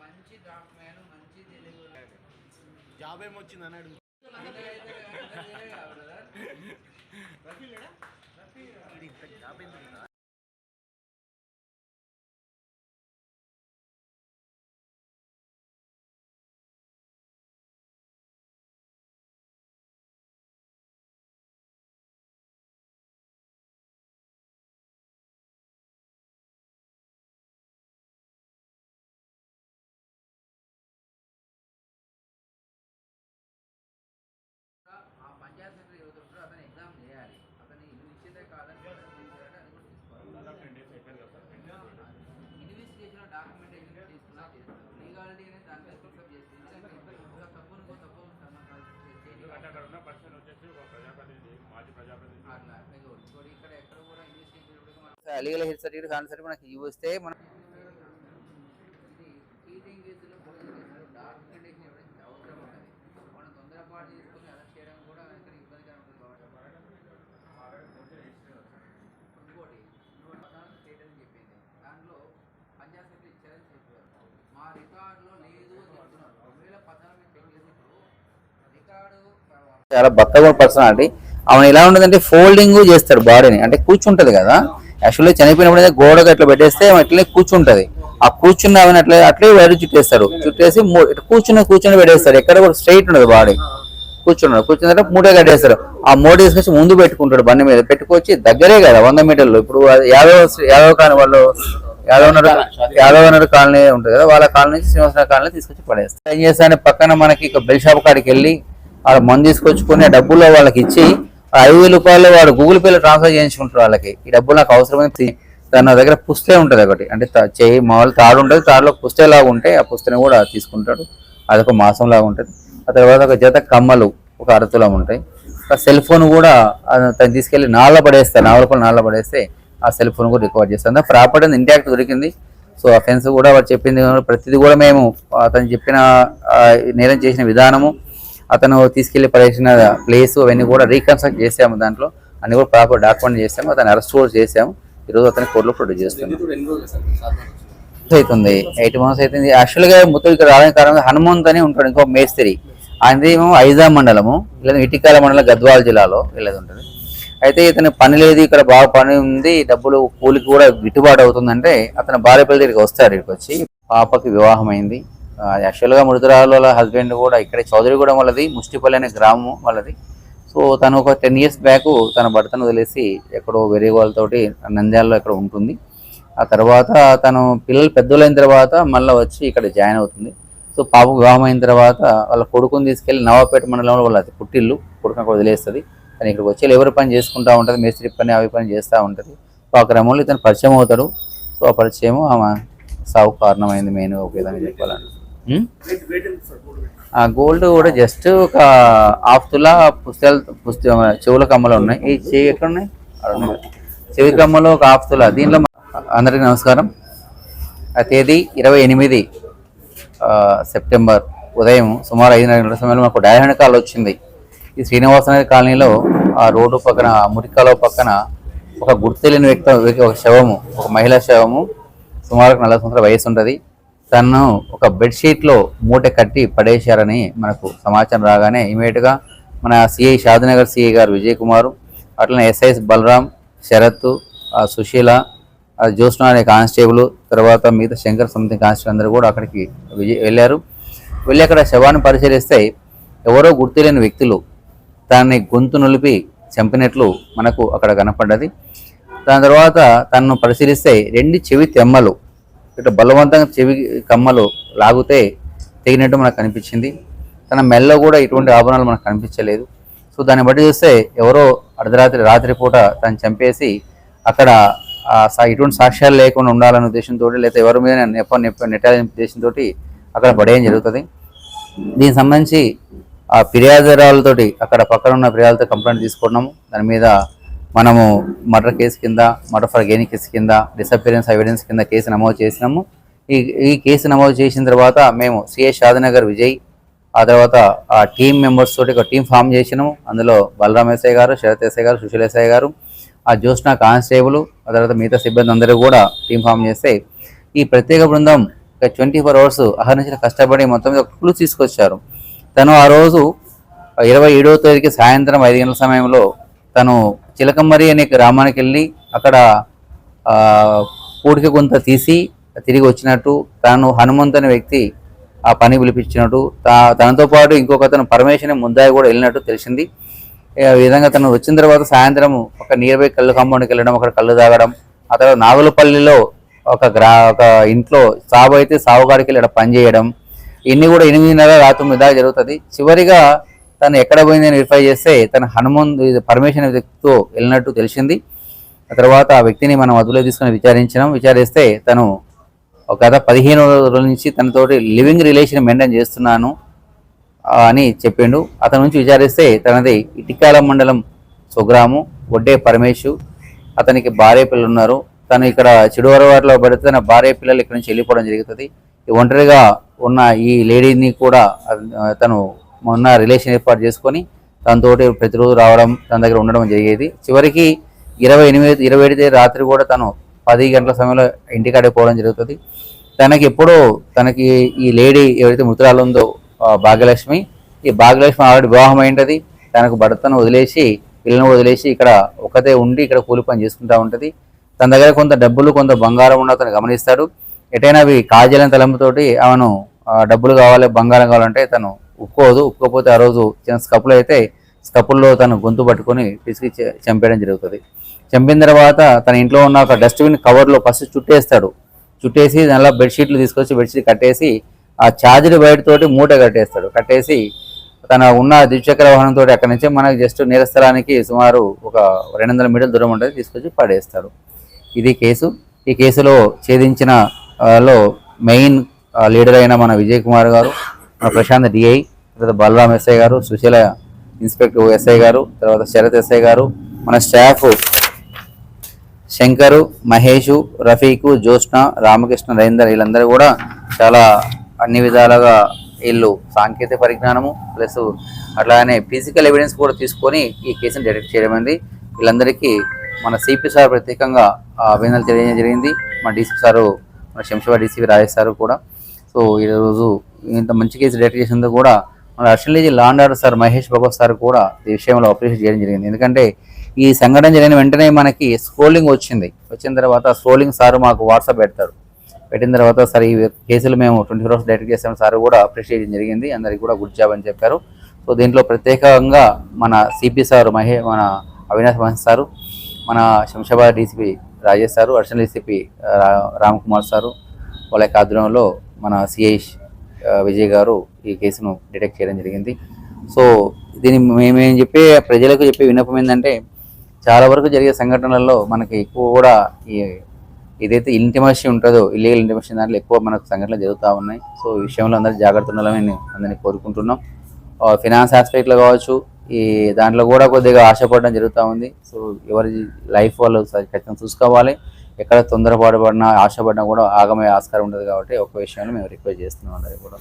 మంచి తెలుగు జాబ్ ఏమొచ్చింది అని అడుగు జాబ్ ఎందుకు లీగల్ హెల్త్ సర్టిఫికేట్ కాని సర్టిఫికేట్ మనకి ఇవ్వస్తే మనం మనం తొందరపాటు చేసుకుని అరెస్ట్ చేయడం కూడా ఇక్కడ ఇబ్బందిగా ఉంటుంది కాబట్టి ఇంకోటి పద్నాలుగు స్టేట్ అని చెప్పింది దాంట్లో పంజాబ్ ఇచ్చారని చెప్పారు మా రికార్డులో లేదు అని చెప్తున్నారు రెండు వేల పద్నాలుగు చెక్ చేసినప్పుడు రికార్డు చాలా బక్కగా పర్సనాలిటీ. ఆమె ఎలా ఉండదంటే ఫోల్డింగ్ చేస్తాడు బాడీని. అంటే కూర్చుంటది కదా. యాక్చువల్లీ చనిపోయినప్పుడు గోడకు అట్లా పెట్టేస్తే అట్లనే కూర్చుంటది. ఆ కూర్చున్న అట్లా అట్లే వైరు చుట్టేస్తాడు. చుట్టేసి కూర్చున్న కూర్చుని పెట్టేస్తాడు. ఎక్కడ కూడా స్ట్రైట్ ఉండదు బాడీ. కూర్చున్నాడు. కూర్చున్న తర్వాత మూటే కట్టేస్తారు ఆ మూట తీసుకొచ్చి ముందు పెట్టుకుంటాడు బండి మీద. పెట్టుకొచ్చి దగ్గరే కదా వంద మీటర్లు. ఇప్పుడు యాదవ యాదవ కాని వాళ్ళు యాదవ్ నగర్ యాదవ్ కాలనీ ఉంటుంది కదా వాళ్ళ కాలనీ నుంచి శ్రీనివాస కాలనీ తీసుకొచ్చి పడేస్తారు ఏం చేస్తానే పక్కన మనకి ఇక బెల్ షాప్ కాడికి వెళ్ళి వాళ్ళ మందు తీసుకొచ్చుకుని ఆ డబ్బులో వాళ్ళకి ఇచ్చి ఐదు వేల రూపాయలు వాడు గూగుల్ పేలో ట్రాన్స్ఫర్ చేయించుకుంటారు వాళ్ళకి. ఈ డబ్బులు నాకు అవసరమైంది తన దగ్గర పుస్తే ఉంటుంది ఒకటి. అంటే చేయి మామూలు తాడు ఉంటుంది తాడులో పుస్తే లాగా ఉంటే ఆ పుస్తని కూడా తీసుకుంటాడు. అదొక మాసం లాగా ఉంటుంది. ఆ తర్వాత ఒక జత కమ్మలు ఒక అరతులం ఉంటాయి. ఒక సెల్ ఫోన్ కూడా తను తీసుకెళ్ళి నాళ్ళ పడేస్తే నాలుగు రూపాయలు నాళ్ళ పడేస్తే ఆ సెల్ ఫోన్ కూడా రికవర్ చేస్తాను ప్రాపర్టీ ఇంటాక్ట్ దొరికింది. సో ఆ ఫెన్స్ కూడా వాడు చెప్పింది ప్రతిదీ కూడా మేము అతను చెప్పిన నేరం చేసిన విధానము అతను తీసుకెళ్ళి పడేసిన ప్లేస్ అవన్నీ కూడా రీకన్స్ట్రక్ట్ చేసాము దాంట్లో. అన్ని కూడా ప్రాపర్ డాక్యుమెంట్ చేసాము. అతను అరెస్ట్ కూడా చేసాము. ఈరోజు అతని కోర్టులో ప్రొడ్యూస్ చేస్తున్నాం అవుతుంది. ఎయిట్ మంత్స్ అవుతుంది. యాక్చువల్గా మొత్తం ఇక్కడ రావడానికి కారణం హనుమంత్ అని ఉంటాడు. ఇంకో మేస్త్రి. ఆయనది ఏమో ఐజా మండలము. లేదా ఇటికాల మండలం గద్వాల జిల్లాలో వీళ్ళది ఉంటుంది. అయితే ఇతను పని లేదు. ఇక్కడ బాగా పని ఉంది. డబ్బులు కూలికి కూడా గిట్టుబాటు అవుతుందంటే అతను భార్య పిల్లల దగ్గరికి వస్తాడు ఇక్కడికి వచ్చి పాపకి వివాహం అయింది యాక్చువల్గా మృతురాలు వాళ్ళ హస్బెండ్ కూడా ఇక్కడే చౌదరిగూడెం వాళ్ళది ముష్టిపల్లి అనే గ్రామం వాళ్ళది. సో తను ఒక టెన్ ఇయర్స్ బ్యాక్ తన భర్తను వదిలేసి ఎక్కడో వేరే వాళ్ళతోటి నంద్యాలలో ఇక్కడ ఉంటుంది. ఆ తర్వాత తను పిల్లలు పెద్దోళ్ళైన తర్వాత మళ్ళీ వచ్చి ఇక్కడ జాయిన్ అవుతుంది. సో పాప వివాహం అయిన తర్వాత వాళ్ళ కొడుకుని తీసుకెళ్ళి నవాపేట మండలంలో వాళ్ళ పుట్టిల్లు కొడుకుని వదిలేస్తుంది. తను ఇక్కడికి వచ్చి ఎవరి పని చేసుకుంటూ ఉంటుంది మేస్త్రి పని అవి పని చేస్తూ ఉంటుంది. సో ఆ క్రమంలో ఇతను పరిచయం అవుతాడు. సో ఆ పరిచయం ఆమె సాగు కారణమైంది మెయిన్ ఒక విధంగా చెప్పాలంటే. Hmm? గోల్డ్ కూడా జస్ట్ ఒక హాఫ్ తులా పుస్తకాలు పుస్తక చెవుల కమ్మలు ఉన్నాయి. ఈ చెవి ఎక్కడ ఉన్నాయి. చెవి కమ్మలు ఒక హాఫ్ తులా. దీనిలో అందరికీ నమస్కారం. ఆ తేదీ ఇరవై ఎనిమిది సెప్టెంబర్ ఉదయం సుమారు ఐదున్నర గంటల సమయంలో మాకు డైరెక్ట్ కాల్ వచ్చింది. ఈ శ్రీనివాసనగర్ కాలనీలో ఆ రోడ్డు పక్కన మురికాలో పక్కన ఒక గుర్తులేని వ్యక్తి ఒక శవము ఒక మహిళా శవము సుమారు నలభై సంవత్సరాల వయసు ఉంటుంది. తను ఒక బెడ్షీట్లో మూట కట్టి పడేశారని మనకు సమాచారం రాగానే ఇమీడియట్గా మన సిఐ షాద్నగర్ సిఐ గారు విజయ్ కుమారు అట్లనే ఎస్ఐఎస్ బలరాం శరత్ సుశీల ఆ జ్యోత్స్న అనే కానిస్టేబుల్ తర్వాత మిగతా శంకర్ సంథింగ్ కానిస్టేబుల్ అందరూ కూడా అక్కడికి విజయ్ వెళ్ళారు. వెళ్ళి అక్కడ శవాన్ని పరిశీలిస్తే ఎవరో గుర్తులేని వ్యక్తులు దాన్ని గొంతు నులిపి చంపినట్లు మనకు అక్కడ కనపడ్డది. దాని తర్వాత తనను పరిశీలిస్తే రెండు చెవి తెమ్మలు ఇట్లా బలవంతంగా చెవి కమ్మలు లాగితే తెగినట్టు మనకు కనిపించింది. తన మెల్లో కూడా ఇటువంటి ఆభరణాలు మనకు కనిపించలేదు. సో దాన్ని బట్టి చూస్తే ఎవరో అర్ధరాత్రి రాత్రిపూట తను చంపేసి అక్కడ ఇటువంటి సాక్ష్యాలు లేకుండా ఉండాలనే ఉద్దేశంతో లేదా ఎవరి మీద నెప్ప నెప్ప నెట్టాలనే ఉద్దేశంతో అక్కడ పడేయడం జరుగుతుంది. దీనికి సంబంధించి ఆ ఫిర్యాదురాలతోటి అక్కడ పక్కన ఉన్న ఫిర్యాదులతో కంప్లైంట్ తీసుకున్నాము దాని మీద మనము మర్డర్ కేసు కింద మర్డర్ ఫర్ గెయిన్ కేసు కింద డిసపిరెన్స్ ఎవిడెన్స్ కింద కేసు నమోదు చేసినాము. ఈ ఈ కేసు నమోదు చేసిన తర్వాత మేము సిఏ షాదనగర్ విజయ్ ఆ తర్వాత ఆ టీం మెంబర్స్ తోటి ఒక టీం ఫామ్ చేసినాము. అందులో బలరామ్ ఎస్ఐ గారు శరత్ ఎస్ఐ గారు సుశీల్ ఎస్ఐ గారు ఆ జ్యోత్స్న కానిస్టేబుల్ ఆ తర్వాత మిగతా సిబ్బంది అందరూ కూడా టీం ఫామ్ చేస్తే ఈ ప్రత్యేక బృందం ట్వంటీ ఫోర్ అవర్స్ అహర్నిశలు కష్టపడి మొత్తం మీద ఒక క్లూ తీసుకొచ్చారు. తను ఆ రోజు ఇరవై ఏడవ తేదీకి సాయంత్రం ఐదు గంటల సమయంలో తను చిలకమ్మరి అనే గ్రామానికి వెళ్ళి అక్కడ ఆ, పూడిక కొంత తీసి తిరిగి వచ్చినట్టు తాను హనుమంత్ అనే వ్యక్తి ఆ పని పిలిపించినట్టు తా- తనతో పాటు ఇంకొక అతను పరమేశ్వరి ముందాయి కూడా వెళ్ళినట్టు తెలిసింది. ఈ విధంగా తను వచ్చిన తర్వాత సాయంత్రం ఒక నియర్బై కళ్ళు కాంపౌండ్కి వెళ్ళడం అక్కడ కళ్ళు తాగడం ఆ తర్వాత నాగులపల్లిలో ఒక గ్రా ఒక ఇంట్లో సాగు అయితే సాగుగాడికి వెళ్ళి పనిచేయడం పని చేయడం ఇన్ని కూడా ఎనిమిదిన్నర రాత్రి తొమ్మిది దాకా జరుగుతుంది. చివరిగా తను ఎక్కడ పోయిందని వెరిఫై చేస్తే తన హనుమాన్ ఇది పరమేశ్వర వ్యక్తితో వెళ్ళినట్టు తెలిసింది. ఆ తర్వాత ఆ వ్యక్తిని మనం అదుపులో తీసుకుని విచారించినాం. విచారిస్తే తను ఒక గత పదిహేను రోజుల నుంచి తనతోటి లివింగ్ రిలేషన్ మెయింటైన్ చేస్తున్నాను అని చెప్పిండు. అతని నుంచి విచారిస్తే తనది ఇటికాల మండలం స్వగ్రాము ఒడ్డే పరమేశు. అతనికి భార్య పిల్లలు ఉన్నారు. తను ఇక్కడ చిడువరవాడలో పడితే తన భార్య పిల్లలు ఇక్కడ నుంచి వెళ్ళిపోవడం జరుగుతుంది. ఈ ఒంటరిగా ఉన్న ఈ లేడీని కూడా తను మొన్న రిలేషన్ ఏర్పాటు చేసుకొని తనతోటి ప్రతిరోజు రావడం తన దగ్గర ఉండడం జరిగేది. చివరికి ఇరవై ఎనిమిది ఇరవై ఏడు రాత్రి కూడా తను పది గంటల సమయంలో ఇంటికాడే పోవడం జరుగుతుంది. తనకి ఎప్పుడో తనకి ఈ లేడీ ఎవరైతే మృతురాలు ఉందో భాగ్యలక్ష్మి ఈ భాగ్యలక్ష్మి ఆవిడ వివాహం అయింటది. తనకు భర్తను వదిలేసి పిల్లను వదిలేసి ఇక్కడ ఒకతే ఉండి ఇక్కడ కూలి పని చేసుకుంటా ఉంటుంది. తన దగ్గర కొంత డబ్బులు కొంత బంగారం ఉన్న అతను గమనిస్తాడు. ఎటైనా అవి కాజలని తలంపుతోటి ఆమెను డబ్బులు కావాలి బంగారం కావాలంటే తను ఒప్పుకోదు. ఒప్పుకోకపోతే ఆ రోజు చిన్న స్కప్పులు అయితే స్కప్పుల్లో తను గొంతు పట్టుకొని పిసికి చంపేయడం జరుగుతుంది. చంపిన తర్వాత తన ఇంట్లో ఉన్న ఒక డస్ట్బిన్ కవర్లో ఫస్ట్ చుట్టేస్తాడు. చుట్టేసి దానిలో బెడ్షీట్లు తీసుకొచ్చి బెడ్షీట్ కట్టేసి ఆ ఛార్జర్ బయట తోటి మూట కట్టేస్తాడు. కట్టేసి తన ఉన్న ద్విచక్ర వాహనంతో అక్కడి నుంచి మనకి జస్ట్ నేరస్థలానికి సుమారు ఒక రెండు వందల మీటర్ల దూరం ఉంటుంది. తీసుకొచ్చి పడేస్తాడు. ఇది కేసు. ఈ కేసులో ఛేదించిన లో మెయిన్ లీడర్ అయిన మన విజయ్ కుమార్ గారు మన ప్రశాంత్ డిఐ తర్వాత బలరాం ఎస్ఐ గారు సుశీల ఇన్స్పెక్టర్ ఎస్ఐ గారు తర్వాత శరత్ ఎస్ఐ గారు మన స్టాఫ్ శంకరు మహేషు రఫీకు జ్యోత్స్న రామకృష్ణ రవీందర్ వీళ్ళందరూ కూడా చాలా అన్ని విధాలుగా వీళ్ళు సాంకేతిక పరిజ్ఞానము ప్లస్ అట్లానే ఫిజికల్ ఎవిడెన్స్ కూడా తీసుకొని ఈ కేసును డిటెక్ట్ చేయడం వీళ్ళందరికీ మన సిపి సార్ ప్రత్యేకంగా అభినందనలు తెలియజేయడం జరిగింది. మన డీసీ సారు మన శంషాబాద్ డీసీపీ రాజేష్ సారు కూడా. సో ఈరోజు ఇంత మంచి కేసు డిటెక్ట్ చేసినందుకు కూడా మన అర్షన్లేజీ law and order sir Mahesh Bhagwat sir కూడా ఈ విషయంలో అప్రిషియేట్ చేయడం జరిగింది. ఎందుకంటే ఈ సంఘటన జరిగిన వెంటనే మనకి స్క్రోలింగ్ వచ్చింది. వచ్చిన తర్వాత స్క్రోలింగ్ సార్ మాకు వాట్సాప్ పెడతారు. పెట్టిన తర్వాత సార్ ఈ కేసులు మేము ట్వంటీ ఫోర్ అవర్స్ డైరెక్ట్ చేస్తాం సార్ కూడా అప్రిషియేట్ చేయడం జరిగింది. అందరికి కూడా గుడ్ జాబ్ అని చెప్పారు. సో దీంట్లో ప్రత్యేకంగా మన సిపి సార్ మహే మన అవినాష్ మహేష్ సారు మన Shamshabad DCP Rajesh sir additional DCP Ram Kumar sir వాళ్ళ యొక్క ఆధ్వర్యంలో మన సిఐ విజయ్ గారు ఈ కేసును డిటెక్ట్ చేయడం జరిగింది. సో దీని మేమేం చెప్పే ప్రజలకు చెప్పే విన్నపం ఏంటంటే చాలా వరకు జరిగే సంఘటనలలో మనకి ఎక్కువ కూడా ఈ ఏదైతే ఇంటిమసీ ఉంటుందో ఇల్లీగల్ ఇంటిమసీ దాంట్లో ఎక్కువ మనకు సంఘటనలు జరుగుతూ ఉన్నాయి. సో ఈ విషయంలో అందరూ జాగ్రత్త ఉండాలని నేను అందరినీ కోరుకుంటున్నాం. ఫినాన్స్ ఆస్పెక్ట్లో కావచ్చు ఈ దాంట్లో కూడా కొద్దిగా ఆశపడడం జరుగుతూ ఉంది. సో ఎవరి లైఫ్ వాళ్ళు ఖచ్చితంగా చూసుకోవాలి. ఎక్కడ తొందరపాటు పడినా ఆశపడినా కూడా ఆగమే ఆస్కారం ఉంటుంది కాబట్టి ఒక విషయాన్ని మేము రిక్వెస్ట్ చేస్తున్నాం అందరికీ కూడా.